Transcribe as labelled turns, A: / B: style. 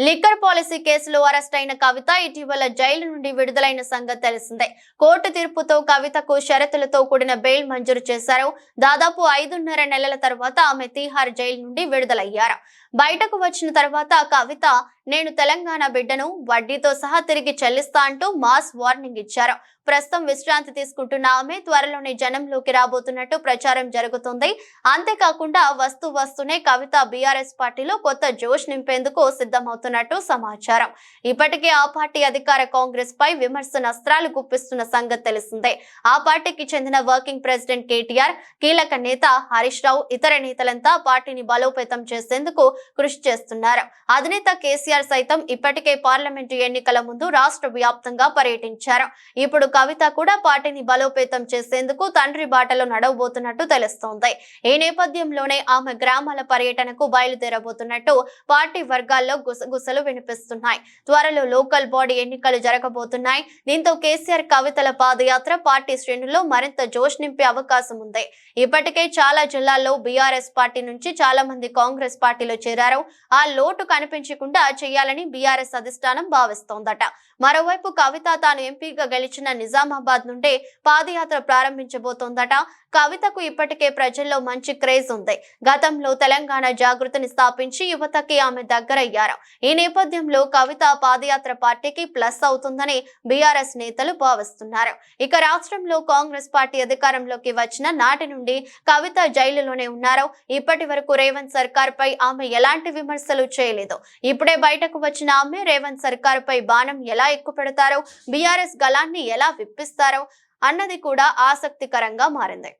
A: Liquor policy కేసులో arrest అయిన కవిత ఇటీవల జైలు నుండి విడుదలైన సంగతి తెలిసిందే. కోర్టు తీర్పుతో కవితకు షరతులతో కూడిన బెయిల్ మంజూరు చేశారు. దాదాపు ఐదున్నర నెలల తర్వాత ఆమె తీహార్ జైలు నుండి విడుదలయ్యారు. బయటకు వచ్చిన తర్వాత కవిత నేను తెలంగాణ బిడ్డను వడ్డీతో సహా తిరిగి చెల్లిస్తా అంటూ మాస్ వార్నింగ్ ఇచ్చారు. ప్రస్తుతం విశ్రాంతి తీసుకుంటున్న ఆమె త్వరలోనే జనంలోకి రాబోతున్నట్టు ప్రచారం జరుగుతుంది. అంతేకాకుండా వస్తు వస్తూనే కవిత బీఆర్ఎస్ పార్టీలో కొత్త జోష్ నింపేందుకు సిద్ధమవుతున్నట్టు సమాచారం. ఇప్పటికే ఆ పార్టీ అధికార కాంగ్రెస్ పై విమర్శన అస్త్రాలు గుప్పిస్తున్న సంగతి తెలిసిందే. ఆ పార్టీకి చెందిన వర్కింగ్ ప్రెసిడెంట్ కేటీఆర్ కీలక నేత హరీష్ రావు ఇతర నేతలంతా పార్టీని బలోపేతం చేసేందుకు కృషి చేస్తున్నారు. అధినేత కేసీఆర్ సైతం ఇప్పటికే పార్లమెంటు ఎన్నికల ముందు రాష్ట్ర వ్యాప్తంగా పర్యటించారు. ఇప్పుడు కవిత కూడా పార్టీని బలోపేతం చేసేందుకు తండ్రి బాటలో నడవబోతున్నట్టు తెలుస్తోంది. ఈ నేపథ్యంలోనే ఆమె గ్రామాల పర్యటనకు బయలుదేరబోతున్నట్టు పార్టీ వర్గాల్లో గుసగుసలు వినిపిస్తున్నాయి. త్వరలో లోకల్ బాడీ ఎన్నికలు జరగబోతున్నాయి. దీంతో కేసీఆర్ కవితల పాదయాత్ర పార్టీ శ్రేణుల్లో మరింత జోష్ నింపే అవకాశం ఉంది. ఇప్పటికే చాలా జిల్లాల్లో బీఆర్ఎస్ పార్టీ నుంచి చాలా మంది కాంగ్రెస్ పార్టీలో చేరారు. ఆ లోటు కనిపించకుండా చేయాలని బీఆర్ఎస్ అధిష్టానం భావిస్తోందట. మరోవైపు కవిత తాను ఎంపీగా గెలిచిన నిజామాబాద్ నుండే పాదయాత్ర ప్రారంభించబోతోందట. కవితకు ఇప్పటికే ప్రజల్లో మంచి క్రేజ్ ఉంది. గతంలో తెలంగాణ జాగృతిని స్థాపించి యువతకి ఆమె దగ్గరయ్యారు. ఈ నేపథ్యంలో కవిత పాదయాత్ర పార్టీకి ప్లస్ అవుతుందని బీఆర్ఎస్ నేతలు భావిస్తున్నారు. ఇక రాష్ట్రంలో కాంగ్రెస్ పార్టీ అధికారంలోకి వచ్చిన నాటి నుండి కవిత జైలులోనే ఉన్నారు. ఇప్పటి వరకు రేవంత్ సర్కార్ పై ఆమె ఎలాంటి విమర్శలు చేయలేదు. ఇప్పుడే బయటకు వచ్చిన ఆమె రేవంత్ సర్కారుపై బాణం ఎలా ఎక్కుపెడతారో బీఆర్ఎస్ గలాన్ని ఎలా విప్పిస్తారో అన్నది కూడా ఆసక్తికరంగా మారింది.